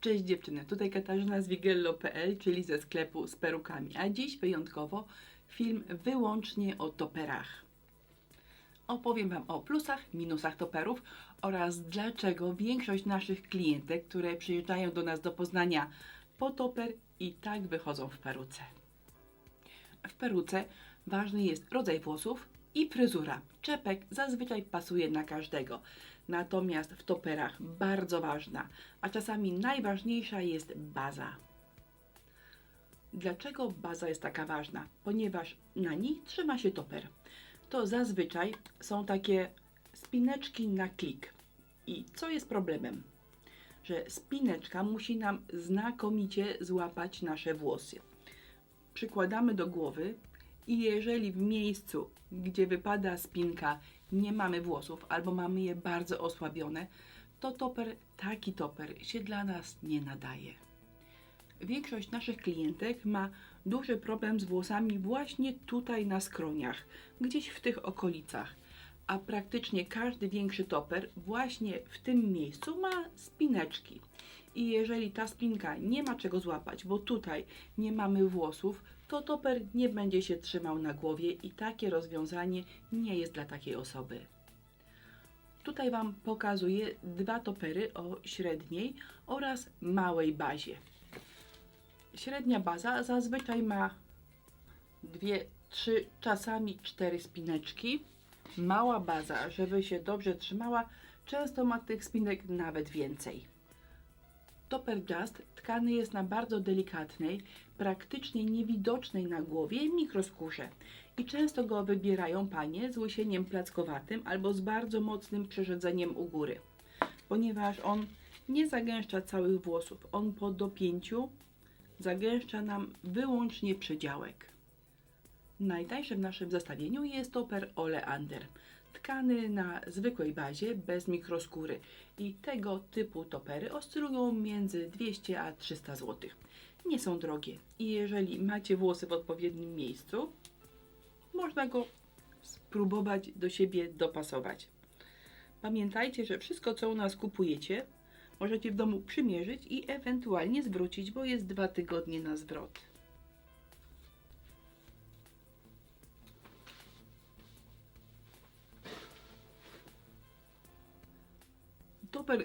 Cześć dziewczyny, tutaj Katarzyna z Wigello.pl, czyli ze sklepu z perukami, a dziś wyjątkowo film wyłącznie o toperach. Opowiem Wam o plusach, minusach toperów oraz dlaczego większość naszych klientek, które przyjeżdżają do nas do Poznania po toper i tak wychodzą w peruce. W peruce ważny jest rodzaj włosów i fryzura. Czepek zazwyczaj pasuje na każdego. Natomiast w toperach bardzo ważna, a czasami najważniejsza jest baza. Dlaczego baza jest taka ważna? Ponieważ na niej trzyma się toper. To zazwyczaj są takie spineczki na klik. I co jest problemem? Że spineczka musi nam znakomicie złapać nasze włosy. Przykładamy do głowy i jeżeli w miejscu, gdzie wypada spinka, nie mamy włosów albo mamy je bardzo osłabione, to toper, taki toper się dla nas nie nadaje. Większość naszych klientek ma duży problem z włosami właśnie tutaj na skroniach, gdzieś w tych okolicach. A praktycznie każdy większy toper właśnie w tym miejscu ma spineczki. I jeżeli ta spinka nie ma czego złapać, bo tutaj nie mamy włosów, to toper nie będzie się trzymał na głowie i takie rozwiązanie nie jest dla takiej osoby. Tutaj Wam pokazuję dwa topery o średniej oraz małej bazie. Średnia baza zazwyczaj ma dwie, trzy, czasami cztery spineczki. Mała baza, żeby się dobrze trzymała, często ma tych spinek nawet więcej. Topper Just tkany jest na bardzo delikatnej, praktycznie niewidocznej na głowie mikroskórze. I często go wybierają panie z łysieniem plackowatym albo z bardzo mocnym przerzedzeniem u góry, ponieważ on nie zagęszcza całych włosów, on po dopięciu zagęszcza nam wyłącznie przedziałek. Najtańszy w naszym zestawieniu jest toper Oleander, tkany na zwykłej bazie, bez mikroskóry i tego typu topery oscylują między 200 a 300 zł. Nie są drogie i jeżeli macie włosy w odpowiednim miejscu, można go spróbować do siebie dopasować. Pamiętajcie, że wszystko co u nas kupujecie, możecie w domu przymierzyć i ewentualnie zwrócić, bo jest dwa tygodnie na zwrot.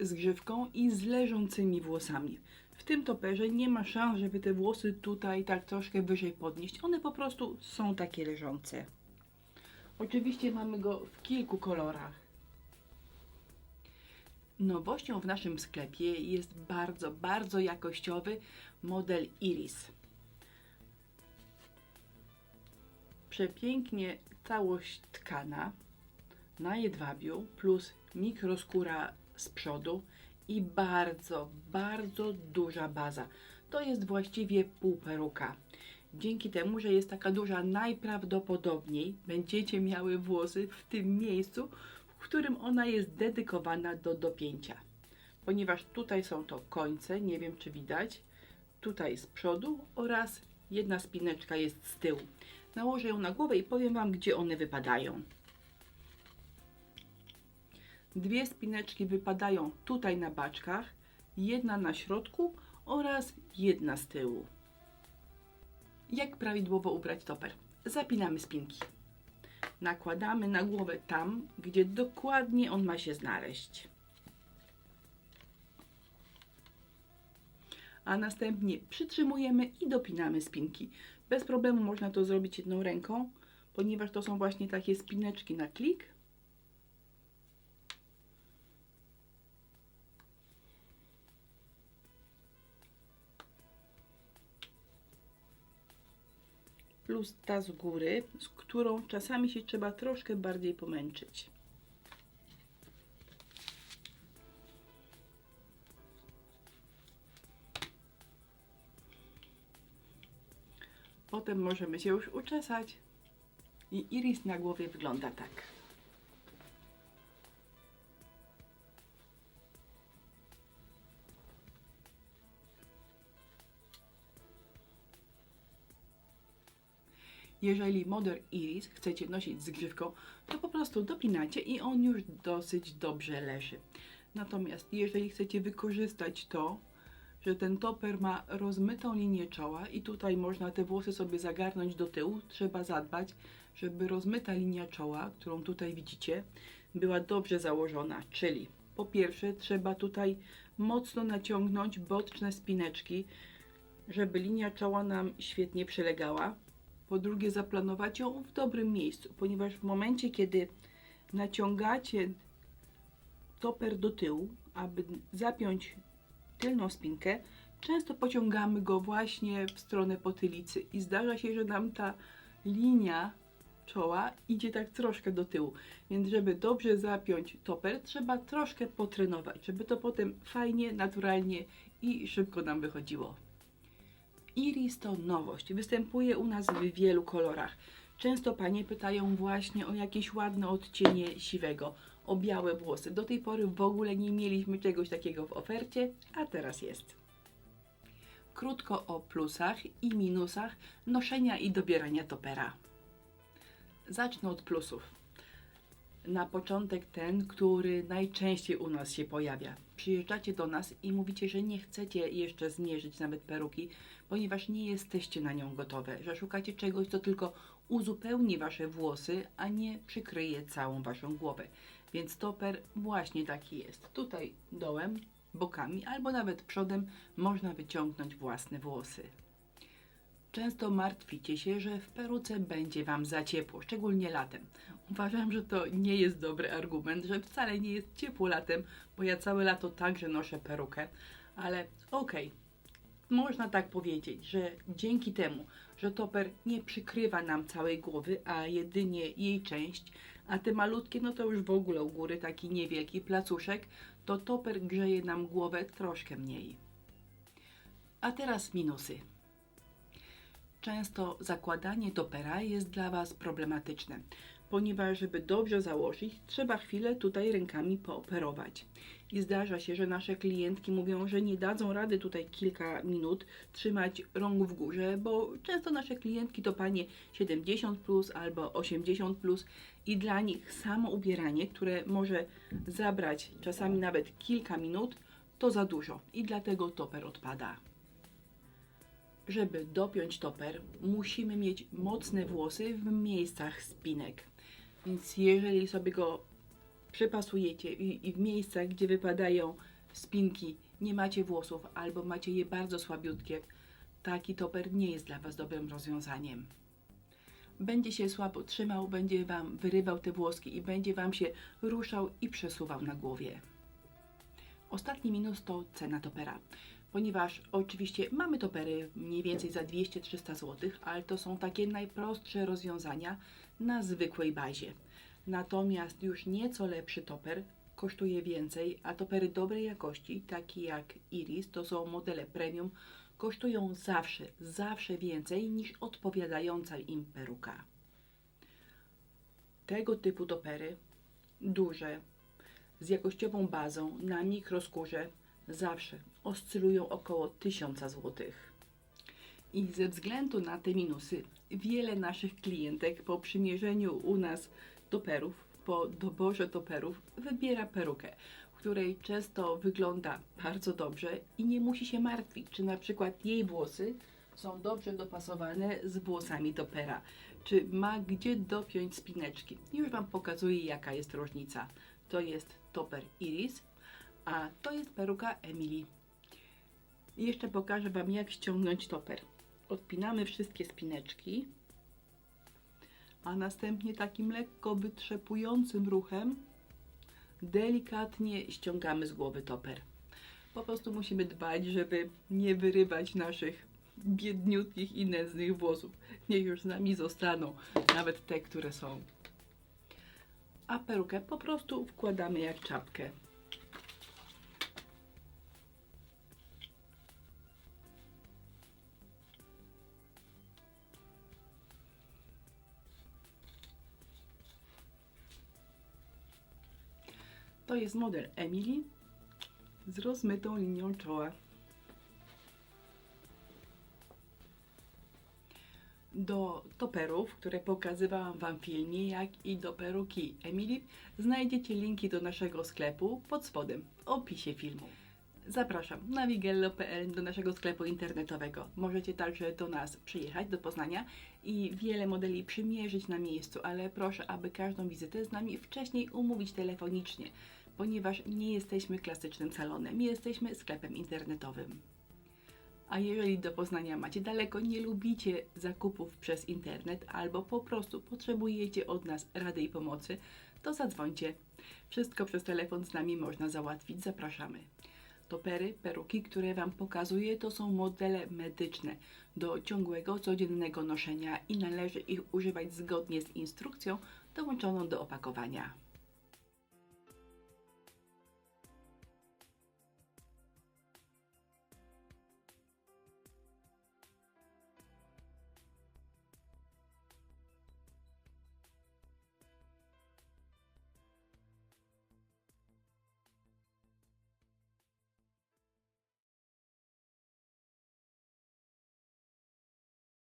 Z grzywką i z leżącymi włosami. W tym toperze nie ma szans, żeby te włosy tutaj tak troszkę wyżej podnieść. One po prostu są takie leżące. Oczywiście mamy go w kilku kolorach. Nowością w naszym sklepie jest bardzo, bardzo jakościowy model Iris. Przepięknie całość tkana na jedwabiu plus mikroskóra z przodu i bardzo, bardzo duża baza. To jest właściwie pół peruka. Dzięki temu, że jest taka duża, najprawdopodobniej będziecie miały włosy w tym miejscu, w którym ona jest dedykowana do dopięcia. Ponieważ tutaj są to końce, nie wiem czy widać, tutaj z przodu oraz jedna spineczka jest z tyłu. Nałożę ją na głowę i powiem Wam, gdzie one wypadają. Dwie spineczki wypadają tutaj na baczkach, jedna na środku oraz jedna z tyłu. Jak prawidłowo ubrać toper? Zapinamy spinki. Nakładamy na głowę tam, gdzie dokładnie on ma się znaleźć. A następnie przytrzymujemy i dopinamy spinki. Bez problemu można to zrobić jedną ręką, ponieważ to są właśnie takie spineczki na klik plus ta z góry, z którą czasami się trzeba troszkę bardziej pomęczyć. Potem możemy się już uczesać i iris na głowie wygląda tak. Jeżeli model Iris chcecie nosić z grzywką, to po prostu dopinacie i on już dosyć dobrze leży. Natomiast jeżeli chcecie wykorzystać to, że ten toper ma rozmytą linię czoła i tutaj można te włosy sobie zagarnąć do tyłu. Trzeba zadbać, żeby rozmyta linia czoła, którą tutaj widzicie, była dobrze założona, czyli po pierwsze trzeba tutaj mocno naciągnąć boczne spineczki, żeby linia czoła nam świetnie przylegała. Po drugie zaplanować ją w dobrym miejscu, ponieważ w momencie, kiedy naciągacie toper do tyłu, aby zapiąć tylną spinkę, często pociągamy go właśnie w stronę potylicy i zdarza się, że nam ta linia czoła idzie tak troszkę do tyłu. Więc żeby dobrze zapiąć toper, trzeba troszkę potrenować, żeby to potem fajnie, naturalnie i szybko nam wychodziło. Iris to nowość. Występuje u nas w wielu kolorach. Często panie pytają właśnie o jakieś ładne odcienie siwego, o białe włosy. Do tej pory w ogóle nie mieliśmy czegoś takiego w ofercie, a teraz jest. Krótko o plusach i minusach noszenia i dobierania topera. Zacznę od plusów. Na początek ten, który najczęściej u nas się pojawia. Przyjeżdżacie do nas i mówicie, że nie chcecie jeszcze zmierzyć nawet peruki, ponieważ nie jesteście na nią gotowe, że szukacie czegoś, co tylko uzupełni wasze włosy, a nie przykryje całą waszą głowę. Więc toper właśnie taki jest. Tutaj dołem, bokami albo nawet przodem można wyciągnąć własne włosy. Często martwicie się, że w peruce będzie Wam za ciepło, szczególnie latem. Uważam, że to nie jest dobry argument, że wcale nie jest ciepło latem, bo ja całe lato także noszę perukę, ale okej, można tak powiedzieć, że dzięki temu, że toper nie przykrywa nam całej głowy, a jedynie jej część, a te malutkie, no to już w ogóle u góry taki niewielki placuszek, to toper grzeje nam głowę troszkę mniej. A teraz minusy. Często zakładanie topera jest dla Was problematyczne, ponieważ żeby dobrze założyć, trzeba chwilę tutaj rękami pooperować. I zdarza się, że nasze klientki mówią, że nie dadzą rady tutaj kilka minut trzymać rąk w górze, bo często nasze klientki to panie 70 plus albo 80 plus i dla nich samo ubieranie, które może zabrać czasami nawet kilka minut, to za dużo i dlatego toper odpada. Żeby dopiąć toper, musimy mieć mocne włosy w miejscach spinek. Więc jeżeli sobie go przypasujecie i, i w miejscach, gdzie wypadają spinki, nie macie włosów albo macie je bardzo słabiutkie, taki toper nie jest dla Was dobrym rozwiązaniem. Będzie się słabo trzymał, będzie Wam wyrywał te włoski i będzie Wam się ruszał i przesuwał na głowie. Ostatni minus to cena topera ponieważ oczywiście mamy topery mniej więcej za 200-300 zł, ale to są takie najprostsze rozwiązania na zwykłej bazie. Natomiast już nieco lepszy toper kosztuje więcej, a topery dobrej jakości, takie jak Iris, to są modele premium, kosztują zawsze, zawsze więcej niż odpowiadająca im peruka. Tego typu topery, duże, z jakościową bazą, na mikroskórze, zawsze oscylują około 1000 zł. I ze względu na te minusy, wiele naszych klientek po przymierzeniu u nas toperów, po doborze toperów, wybiera perukę, której często wygląda bardzo dobrze i nie musi się martwić, czy na przykład jej włosy są dobrze dopasowane z włosami topera, czy ma gdzie dopiąć spineczki. Już Wam pokazuję, jaka jest różnica. To jest toper Iris, a to jest peruka Emily. I jeszcze pokażę Wam, jak ściągnąć toper. Odpinamy wszystkie spineczki, a następnie takim lekko wytrzepującym ruchem delikatnie ściągamy z głowy toper. Po prostu musimy dbać, żeby nie wyrywać naszych biedniutkich i nędznych włosów. Niech już z nami zostaną, nawet te, które są. A perukę po prostu wkładamy jak czapkę. To jest model Emily z rozmytą linią czoła. Do toperów, które pokazywałam Wam w filmie, jak i do peruki Emily, znajdziecie linki do naszego sklepu pod spodem w opisie filmu. Zapraszam na wigello.pl do naszego sklepu internetowego. Możecie także do nas przyjechać do Poznania i wiele modeli przymierzyć na miejscu, ale proszę, aby każdą wizytę z nami wcześniej umówić telefonicznie, ponieważ nie jesteśmy klasycznym salonem, jesteśmy sklepem internetowym. A jeżeli do Poznania macie daleko, nie lubicie zakupów przez internet albo po prostu potrzebujecie od nas rady i pomocy, to zadzwońcie. Wszystko przez telefon z nami można załatwić. Zapraszamy. Topery, peruki, które Wam pokazuję, to są modele medyczne do ciągłego, codziennego noszenia i należy ich używać zgodnie z instrukcją dołączoną do opakowania.